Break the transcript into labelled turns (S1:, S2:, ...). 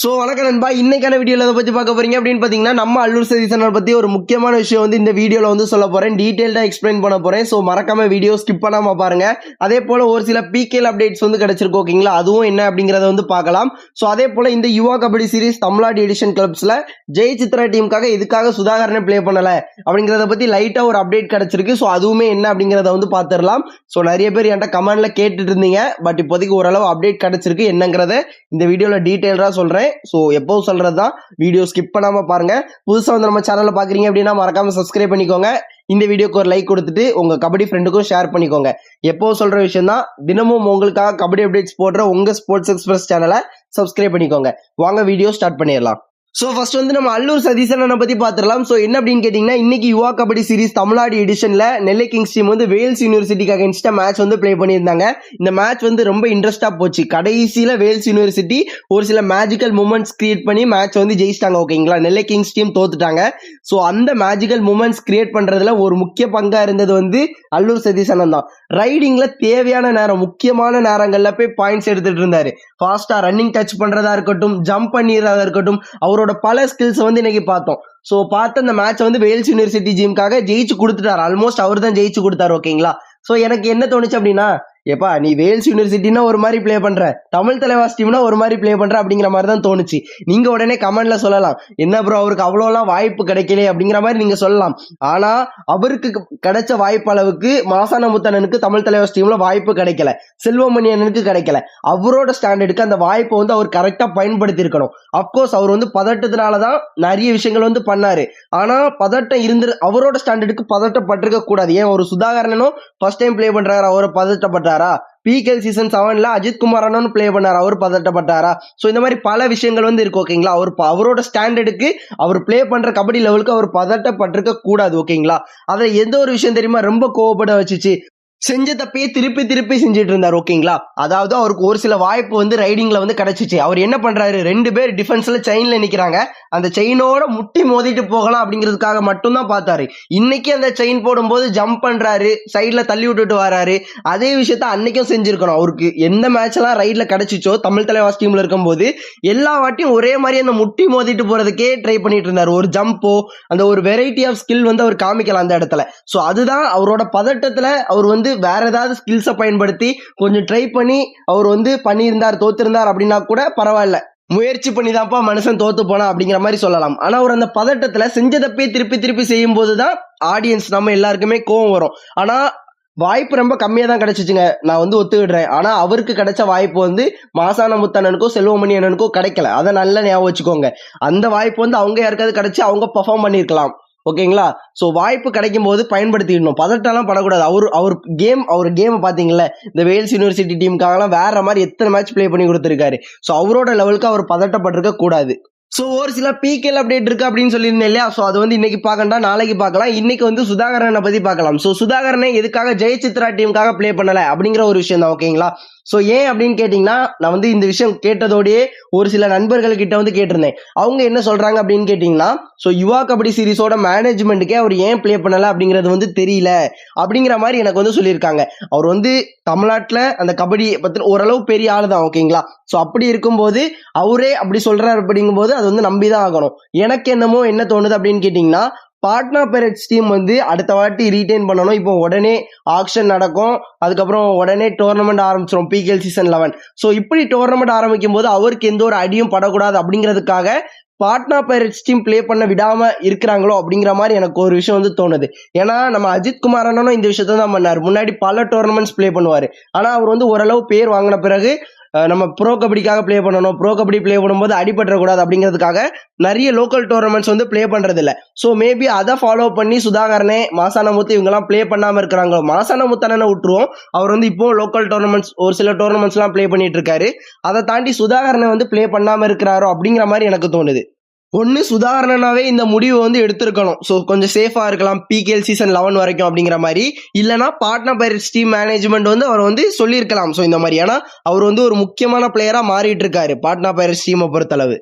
S1: So வணக்கம் நண்பா. இன்னைக்கான வீடியோவில் அதை பற்றி பார்க்க போறீங்க அப்படின்னு பார்த்தீங்கன்னா நம்ம அல்லூர் சதீசனால் பற்றி ஒரு முக்கியமான விஷயம் வந்து இந்த வீடியோவில் வந்து சொல்ல போகிறேன் டீட்டெயில்டாக எக்ஸ்பிளைன் பண்ண போகிறேன் ஸோ மறக்காம வீடியோ ஸ்கிப் பண்ணாமல் பாருங்க. அதே போல் ஒரு சில பிகேல் அப்டேட்ஸ் வந்து கிடச்சிருக்கு ஓகேங்களா அதுவும் என்ன அப்படிங்கிறத வந்து பார்க்கலாம். ஸோ அதே போல் இந்த யுவா கபடி சீரிஸ் தமிழ்நாடு எடிஷன் கிளப்ஸில் ஜெய் சித்ரா டீமுக்காக எதுக்காக சுதாகரனை ப்ளே பண்ணலை அப்படிங்கிறத பற்றி லைட்டாக ஒரு அப்டேட் கிடச்சிருக்கு. ஸோ அதுவுமே என்ன அப்படிங்கிறத வந்து பார்த்துடலாம். ஸோ நிறைய பேர் என்கிட்ட கமெண்டில் கேட்டுட்டு இருந்தீங்க. பட் இப்போதைக்கு ஓரளவு அப்டேட் கிடச்சிருக்கு. என்னங்கிறத இந்த வீடியோவில் டீட்டெயிலாக சொல்கிறேன் ஸோ எப்போ சொல்கிறது தான் வீடியோ ஸ்கிப் பண்ணாமல் பாருங்கள் புதுசாக வந்து நம்ம சேனலில் பார்க்குறீங்க அப்படின்னா மறக்காமல் சப்ஸ்கிரைப் பண்ணிக்கோங்க. இந்த வீடியோக்கு ஒரு லைக் கொடுத்துட்டு உங்கள் கபடி ஃப்ரெண்டுக்கும் ஷேர் பண்ணிக்கோங்க. எப்போ சொல்கிற விஷயம் தான் தினமும் உங்களுக்காக கபடி அப்டேட்ஸ் போடுற உங்கள் ஸ்போர்ட்ஸ் எக்ஸ்பிரஸ் சேனலை சப்ஸ்கிரைப் பண்ணிக்கோங்க. வாங்க வீடியோ ஸ்டார்ட் பண்ணிடலாம். ஸோ ஃபர்ஸ்ட் வந்து நம்ம அல்லூர் சதீசனை பற்றி பார்த்துடலாம் ஸோ என்ன அப்படின்னு கேட்டிங்கன்னா இன்றைக்கி யுவா கபடி சீரிஸ் தமிழ்நாடு எடிஷனில் நெல்லை கிங்ஸ் டீம் வந்து வேல்ஸ் யூனிவர்சிட்டிக்கு அகேன்ஸ்டாக மேட்ச் வந்து ப்ளே பண்ணியிருந்தாங்க. இந்த மேட்ச் வந்து ரொம்ப இன்ட்ரெஸ்ட்டாக போச்சு. கடைசியில் வேல்ஸ் யூனிவர்சிட்டி ஒரு சில மேஜிக்கல் மூமெண்ட்ஸ் கிரியேட் பண்ணி மேட்ச் வந்து ஜெயிச்சிட்டாங்க ஓகேங்களா நெல்லை கிங்ஸ் டீம் தோத்துட்டாங்க. ஸோ அந்த மேஜிக்கல் மூமெண்ட்ஸ் கிரியேட் பண்ணுறதுல ஒரு முக்கிய பங்காக இருந்தது வந்து அல்லூர் சதீசனன் தான். ரைடிங்கில் தேவையான நேரம் முக்கியமான நேரங்களில் போய் பாயிண்ட்ஸ் எடுத்துகிட்டு இருந்தார். ஃபாஸ்ட்டாக ரன்னிங் டச் பண்ணுறதா இருக்கட்டும் ஜம்ப் பண்ணிடுறதா இருக்கட்டும் அவரோட பல ஸ்கில்ஸ் வந்து இன்னைக்கு பார்த்தோம். ஸோ பார்த்து அந்த மேட்ச் வந்து வேல்ஸ் யூனிவர்சிட்டி ஜீமுக்காக ஜெயிச்சு கொடுத்துட்டார். ஆல்மோஸ்ட் அவர் தான் ஜெயிச்சு கொடுத்தாரு ஓகேங்களா ஸோ எனக்கு என்ன தோணுச்சு அப்படின்னா ஏப்பா நீ வேல்ஸ் யூனிவர்சிட்டினா ஒரு மாதிரி ப்ளே பண்ற. தமிழ் தலைவாஸ் டீம்னா ஒரு மாதிரி ப்ளே பண்ற அப்படிங்கிற மாதிரி தான் தோணுச்சு. நீங்க உடனே கமெண்ட்ல சொல்லலாம். என்ன ப்ரோ அவருக்கு அவ்வளோலாம் வாய்ப்பு கிடைக்கல அப்படிங்கிற மாதிரி நீங்க சொல்லலாம். ஆனா அவருக்கு கிடைச்ச வாய்ப்பு அளவுக்கு மாசான முத்தனனுக்கு தமிழ் தலைவாஸ் டீம்ல வாய்ப்பு கிடைக்கல. செல்வமணி அண்ணனுக்கு கிடைக்கல. அவரோட ஸ்டாண்டர்டுக்கு அந்த வாய்ப்பை வந்து அவர் கரெக்டா பயன்படுத்தி இருக்கணும் அப்கோர்ஸ் அவர் வந்து பதட்டத்தினால தான் நிறைய விஷயங்கள் வந்து பண்ணாரு. ஆனா பதட்டம் இருந்து அவரோட ஸ்டாண்டர்டுக்கு பதட்டப்பட்டிருக்க கூடாது ஏன் ஒரு சுதாகரனும் ஃபர்ஸ்ட் டைம் ப்ளே பண்றாரு அவரை பதட்டப்பட்டார். பிகேஎல் சீசன் செவன்ல அஜித் குமார் அண்ணனும் ப்ளே பண்ணார். அவர் பதட்டப்பட்டாரா? ஸோ இந்த மாதிரி பல விஷயங்கள் வந்து இருக்கு ஓகேங்களா அவர் அவரோட ஸ்டாண்டர்டுக்கு அவர் ப்ளே பண்ற கபடி லெவலுக்கு அவர் பதட்டப்பட்டிருக்க கூடாது ஓகேங்களா அதை எந்த ஒரு விஷயம் தெரியுமா? ரொம்ப கோவப்பட வச்சுச்சு. செஞ்ச தப்பையே திருப்பி திருப்பி செஞ்சுட்டு இருந்தார் ஓகேங்களா அதாவது அவருக்கு ஒரு சில வாய்ப்பு வந்து ரைடிங்ல வந்து கிடைச்சிச்சு. அவர் என்ன பண்றாரு? ரெண்டு பேர் டிஃபென்ஸ்ல செயின்ல நிக்கிறாங்க. அந்த செயினோட முட்டி மோதிட்டு போகலாம் அப்படிங்கிறதுக்காக மட்டும்தான் பார்த்தாரு. இன்னைக்கு அந்த செயின் போடும்போது ஜம்ப் பண்றாரு சைட்ல தள்ளி விட்டுட்டு வராரு. அதே விஷயத்த அன்னைக்கும் செஞ்சிருக்கணும். அவருக்கு எந்த மேட்ச் எல்லாம் ரைட்ல கிடைச்சிச்சோ தமிழ் தலைவாஸ் டீம்ல இருக்கும்போது எல்லா வாட்டியும் ஒரே மாதிரி அந்த முட்டி மோதிட்டு போறதுக்கே ட்ரை பண்ணிட்டு இருந்தாரு. ஒரு ஜம்போ அந்த ஒரு வெரைட்டி ஆஃப் ஸ்கில் வந்து அவர் காமிக்கலாம் அந்த இடத்துல. ஸோ அதுதான் அவரோட பதட்டத்துல அவர் வந்து வேற ஏதாவது ஸ்கில்ஸை பயன்படுத்தி கொஞ்சம் ட்ரை பண்ணி அவர் வந்து பண்ணியிருந்தார் தோத்திருந்தார் அப்படின்னா கூட பரவாயில்ல. முயற்சி பண்ணி தான்ப்பா மனுஷன் தோத்து போனா அப்படிங்கிற மாதிரி சொல்லலாம். ஆனா அவர் அந்த பதட்டத்துல செஞ்ச தப்பே திருப்பி திருப்பி செய்யும் போதுதான் ஆடியன்ஸ் நம்ம எல்லாருக்குமே கோவம் வரும். ஆனா வாய்ப்பு ரொம்ப கம்மியாக தான் கிடைச்சிச்சுங்க. நான் வந்து ஒத்துக்கிடுறேன். ஆனால் அவருக்கு கிடைச்ச வாய்ப்பு வந்து மாசான முத்தண்ணனுக்கோ செல்வமணி அண்ணனுக்கோ கிடைக்கல. அதை நல்லா ஞாபகம் வச்சுக்கோங்க. அந்த வாய்ப்பு வந்து அவங்க யாருக்காவது கிடைச்சி அவங்க பெர்ஃபார்ம் பண்ணியிருக்கலாம் ஓகேங்களா? ஸோ வாய்ப்பு கிடைக்கும் போது பயன்படுத்திடணும். பதட்டம்லாம் படக்கூடாது. அவர் அவர் கேம் அவர் கேமை பார்த்தீங்களா இந்த வேல்ஸ் யூனிவர்சிட்டி டீமுக்காகலாம் வேற மாதிரி எத்தனை மேட்ச் ப்ளே பண்ணி கொடுத்துருக்காரு. ஸோ அவரோட லெவலுக்கு அவர் பதட்டப்பட்டிருக்க கூடாது. ஸோ ஒரு சில பிகேல் அப்டேட் இருக்கு அப்படின்னு சொல்லியிருந்தேன் இல்லையா? ஸோ அது வந்து இன்னைக்கு பார்க்கண்டா நாளைக்கு பார்க்கலாம். இன்னைக்கு வந்து சுதாகரனை பற்றி பார்க்கலாம். ஸோ சுதாகரனை எதுக்காக ஜெயசித்ரா டீமுக்காக ப்ளே பண்ணலை? அப்படிங்கிற ஒரு விஷயம் தான் ஓகேங்களா? ஸோ ஏன் அப்படின்னு கேட்டிங்கன்னா நான் வந்து இந்த விஷயம் கேட்டதோடயே ஒரு சில நண்பர்கள்கிட்ட வந்து கேட்டிருந்தேன். அவங்க என்ன சொல்கிறாங்க அப்படின்னு கேட்டிங்கன்னா ஸோ யுவா கபடி சீரிஸோட மேனேஜ்மெண்ட்டுக்கே அவர் ஏன் ப்ளே பண்ணலை? அப்படிங்கிறது வந்து தெரியல. அப்படிங்கிற மாதிரி எனக்கு வந்து சொல்லியிருக்காங்க. அவர் வந்து தமிழ்நாட்டில் அந்த கபடி பற்றி ஓரளவு பெரிய ஆள் தான் ஓகேங்களா ஸோ அப்படி இருக்கும்போது அவரே அப்படி சொல்கிறார் அப்படிங்கும்போது அது வந்து நம்பி தான் ஆகணும். எனக்கு என்னமோ என்ன தோணுது அப்படின்னு கேட்டிங்கன்னா பாட்னா பைரட்ஸ் டீம் வந்து அடுத்த வாட்டி ரீட்டைன் பண்ணணும். இப்போ உடனே ஆக்ஷன் நடக்கும். அதுக்கப்புறம் உடனே டோர்னமெண்ட் ஆரம்பிச்சிடும் பிகேஎல் சீசன் லெவன் ஸோ இப்படி டோர்னமெண்ட் ஆரம்பிக்கும் போது அவருக்கு எந்த ஒரு அடியும் படக்கூடாது அப்படிங்கிறதுக்காக பாட்னா பைரட்ஸ் டீம் ப்ளே பண்ண விடாம இருக்கிறாங்களோ அப்படிங்கிற மாதிரி எனக்கு ஒரு விஷயம் வந்து தோணுது. ஏன்னா நம்ம அஜித் குமார் அண்ணனும் இந்த விஷயத்த தான் பண்ணார். முன்னாடி பல டோர்னமெண்ட்ஸ் ப்ளே பண்ணுவார். ஆனால் அவர் வந்து ஓரளவு பேர் வாங்கின பிறகு நம்ம ப்ரோ கபடிக்காக ப்ளே பண்ணணும். ப்ரோ கபடி ப்ளே பண்ணும்போது அடிபட்டக்கூடாது அப்படிங்கிறதுக்காக நிறைய லோக்கல் டோர்னமெண்ட்ஸ் வந்து ப்ளே பண்ணுறதில்ல ஸோ மேபி அதை ஃபாலோ பண்ணி சுதாகரனே மாசானமுத்து இவங்கெல்லாம் ப்ளே பண்ணாமல் இருக்கிறாங்க. மாசானமுத்தனனை விட்டுருவோம். அவர் வந்து இப்போ லோக்கல் டோர்னமெண்ட்ஸ் ஒரு சில டோர்னமெண்ட்ஸ்லாம் ப்ளே பண்ணிட்டு இருக்காரு. அதை தாண்டி சுதாகரனை வந்து ப்ளே பண்ணாமல் இருக்கிறாரோ அப்படிங்கிற மாதிரி எனக்கு தோணுது. ஒன்று சுதாரணனாவே இந்த முடிவு வந்து எடுத்திருக்கணும். ஸோ கொஞ்சம் சேஃபாக இருக்கலாம். பிகேஎல் சீசன் லெவன் வரைக்கும் அப்படிங்கிற மாதிரி. இல்லைனா பாட்னா பைரட்ஸ் டீம் மேனேஜ்மெண்ட் வந்து அவர் வந்து சொல்லியிருக்கலாம். ஸோ இந்த மாதிரி. ஏன்னா அவர் வந்து ஒரு முக்கியமான பிளேயராக மாறிட்டு இருக்காரு பாட்னா பைரட்ஸ் டீமை பொறுத்தளவு.